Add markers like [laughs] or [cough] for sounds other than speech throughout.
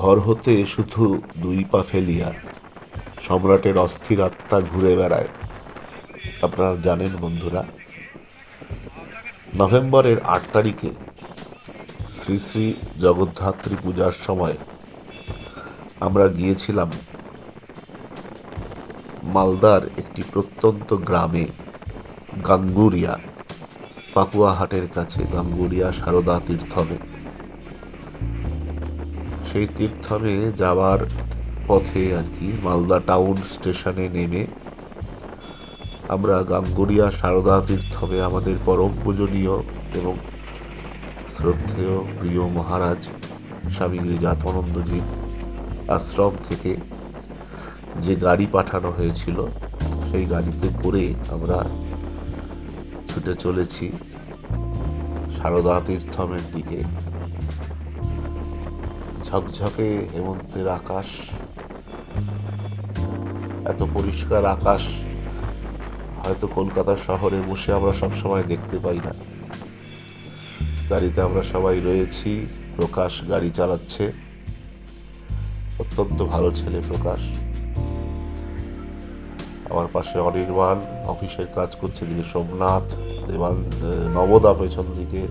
ঘর হতে শুধু দুই পা ফেলিয়া সম্রাটের অস্থির আত্মা ঘুরে বেড়ায়। আপনারা জানেন বন্ধুরা, নভেম্বরের আট তারিখে শ্রী শ্রী জগদ্ধাত্রী পূজার সময় আমরা গিয়েছিলাম মালদার একটি প্রত্যন্ত গ্রামে গাঙ্গুরিয়া, পাকুয়াহাটের কাছে গাঙ্গুরিয়া সারদা তীর্থমে সেই তীর্থমে যাওয়ার পথে আর কি মালদা টাউন স্টেশনে নেমে আমরা গাঙ্গুরিয়া সারদা তীর্থমে আমাদের পরম পূজনীয় এবং শ্রদ্ধেয় প্রিয় মহারাজ স্বামী গিরিজাতানন্দজির আশ্রম থেকে যে গাড়ি পাঠানো হয়েছিল, সেই গাড়িতে করে আমরা ছুটে চলেছি সারদা তীর্থমের দিকে। ঝকঝকে হেমন্তের আকাশ, এত পরিষ্কার আকাশ, হয়তো কলকাতা শহরে বসে আমরা সবসময় দেখতে পাই না। গাড়িতে আমরা সবাই রয়েছি, প্রকাশ গাড়ি চালাচ্ছে। অত্যন্ত ভালো ছেলে প্রকাশ। আমার পাশে অনির্বাণ, অফিসের কাজ করছে দিকে সোমনাথ, দেবান নবদা পেছন দিকে,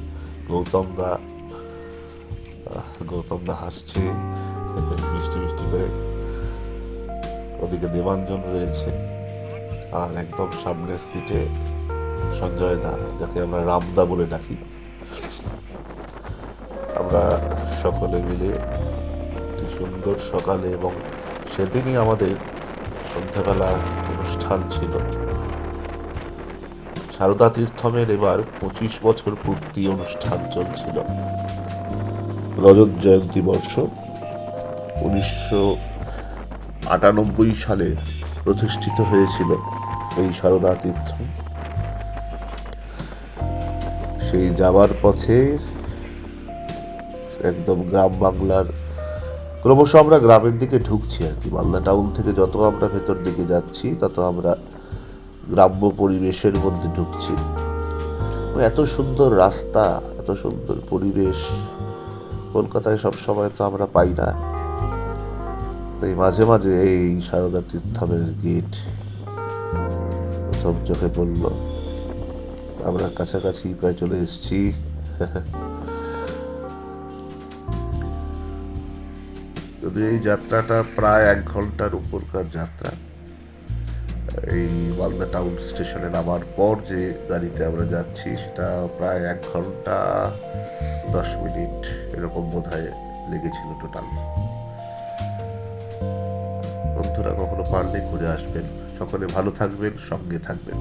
গৌতম দা গৌতম দা হাসছে, মিষ্টি মিষ্টি করে। ওদিকে দেবাঞ্জন রয়েছে, আর একদম সামনের সিটে সঞ্জয় দা, যাকে আমরা রামদা বলে ডাকি। আমরা সকলে মিলে একটি সুন্দর সকালে এবং সেদিনই আমাদের সন্ধ্যাবেলা অনুষ্ঠান ছিল। শারদা তীর্থমের এবার পঁচিশ বছর পূর্তি অনুষ্ঠান চলছিল। রজত জয়ন্তী বর্ষ উনিশশো আটানব্বই সালে প্রতিষ্ঠিত হয়েছিল এই সারদা তীর্থ। সেই যাবার পথে একদম গ্রাম বাংলার, ক্রমশ আমরা গ্রামের দিকে ঢুকছি আর কি। মালদা টাউন থেকে যত আমরা ভেতর দিকে যাচ্ছি, তত আমরা গ্রাম্য পরিবেশের মধ্যে ঢুকছি। এত সুন্দর রাস্তা, এত সুন্দর পরিবেশ। কলকাতায় সব সময় তো আমরা পাই না। তাই মাঝে মাঝে এই সারদা তীর্থমের গেট প্রথম চোখে পড়ল। আমরা কাছাকাছি প্রায় চলে এসেছি। [laughs] যদি এই যাত্রাটা প্রায় এক ঘণ্টার উপরকার যাত্রা এই মালদা টাউন স্টেশনে নামার পর যে গাড়িতে আমরা যাচ্ছি, সেটা প্রায় এক ঘণ্টা দশ মিনিট এরকম বোধ হয় লেগেছিল টোটাল বন্ধুরা, কখনো পারলে ঘুরে আসবেন। সকলে ভালো থাকবেন, সঙ্গে থাকবেন।